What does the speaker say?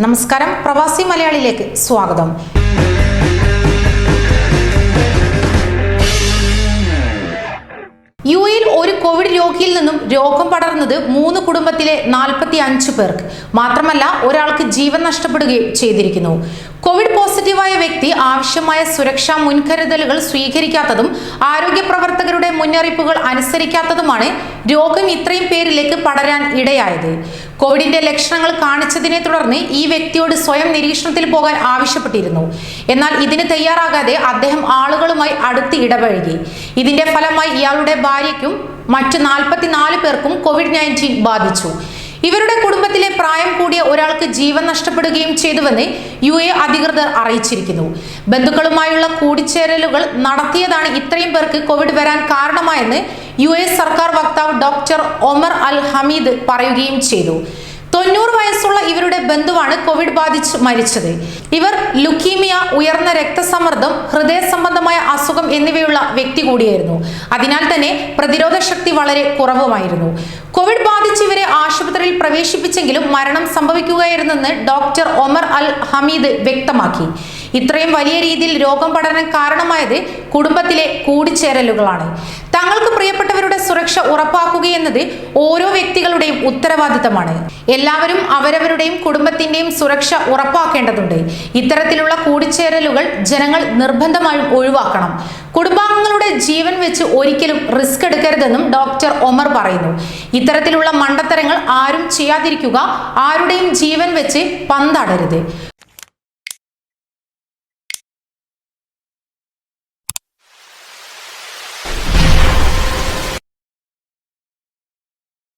നമസ്കാരം. പ്രവാസി മലയാളിയിലേക്ക് സ്വാഗതം. യു എയിൽ ഒരു കോവിഡ് രോഗിയിൽ നിന്നും രോഗം പടർന്നത് മൂന്ന് കുടുംബത്തിലെ നാൽപ്പത്തി അഞ്ച് പേർക്ക്. മാത്രമല്ല ഒരാൾക്ക് ജീവൻ നഷ്ടപ്പെടുകയും ചെയ്തിരിക്കുന്നു. കോവിഡ് പോസിറ്റീവായ വ്യക്തി ആവശ്യമായ സുരക്ഷാ മുൻകരുതലുകൾ സ്വീകരിക്കാത്തതും ആരോഗ്യ പ്രവർത്തകരുടെ മുന്നറിയിപ്പുകൾ അനുസരിക്കാത്തതുമാണ് രോഗം ഇത്രയും പേരിലേക്ക് പടരാൻ ഇടയായത്. കോവിഡിന്റെ ലക്ഷണങ്ങൾ കാണിച്ചതിനെ തുടർന്ന് ഈ വ്യക്തിയോട് സ്വയം നിരീക്ഷണത്തിൽ പോകാൻ ആവശ്യപ്പെട്ടിരുന്നു. എന്നാൽ ഇതിന് തയ്യാറാകാതെ അദ്ദേഹം ആളുകളുമായി അടുത്ത് ഇടപഴകി. ഇതിന്റെ ഫലമായി ഇയാളുടെ ഭാര്യയ്ക്കും മറ്റു നാൽപ്പത്തിനാല് പേർക്കും കോവിഡ് നയന്റീൻ ബാധിച്ചു. ഇവരുടെ കുടുംബത്തിലെ ഒരാൾക്ക് ജീവൻ നഷ്ടപ്പെടുകയും ചെയ്തുവെന്ന് യു എ അധികൃതർ അറിയിച്ചിരിക്കുന്നു. ബന്ധുക്കളുമായുള്ള കൂടിച്ചേരലുകൾ നടത്തിയതാണ് ഇത്രയും പേർക്ക് കോവിഡ് വരാൻ കാരണമായെന്ന് യു എ സർക്കാർ വക്താവ് ഡോക്ടർ ഒമർ അൽ ഹമീദ് പറയുകയും ചെയ്തു. തൊണ്ണൂറ് വയസ്സുള്ള ഇവരുടെ ബന്ധുവാണ് കോവിഡ് ബാധിച്ച് മരിച്ചത്. ഇവർ ലുക്കീമിയ ഉയർന്ന രക്തസമ്മർദ്ദം ഹൃദയ സംബന്ധമായ അസുഖം എന്നിവയുള്ള വ്യക്തി കൂടിയായിരുന്നു. അതിനാൽ തന്നെ പ്രതിരോധ ശക്തി വളരെ കുറവുമായിരുന്നു. കോവിഡ് ബാധിച്ച് ഇവരെ ആശുപത്രിയിൽ പ്രവേശിപ്പിച്ചെങ്കിലും മരണം സംഭവിക്കുകയായിരുന്നെന്ന് ഡോക്ടർ ഒമർ അൽ ഹമീദ് വ്യക്തമാക്കി. ഇത്രയും വലിയ രീതിയിൽ രോഗം പടരാൻ കാരണമായത് കുടുംബത്തിലെ കൂടിച്ചേരലുകളാണ്. തങ്ങൾക്ക് പ്രിയപ്പെട്ടവരുടെ സുരക്ഷ ഉറപ്പാക്കുകയെന്നത് ഓരോ വ്യക്തികളുടെയും ഉത്തരവാദിത്തമാണ്. എല്ലാവരും അവരവരുടെയും കുടുംബത്തിന്റെയും സുരക്ഷ ഉറപ്പാക്കേണ്ടതുണ്ട്. ഇത്തരത്തിലുള്ള കൂടിച്ചേരലുകൾ ജനങ്ങൾ നിർബന്ധമായും ഒഴിവാക്കണം. കുടുംബാംഗങ്ങളുടെ ജീവൻ വെച്ച് ഒരിക്കലും റിസ്ക് എടുക്കരുതെന്നും ഡോക്ടർ ഒമർ പറയുന്നു. ഇത്തരത്തിലുള്ള മണ്ടത്തരങ്ങൾ ആരും ചെയ്യാതിരിക്കുക ആരുടെയും ജീവൻ വെച്ച് പന്താടരുത്.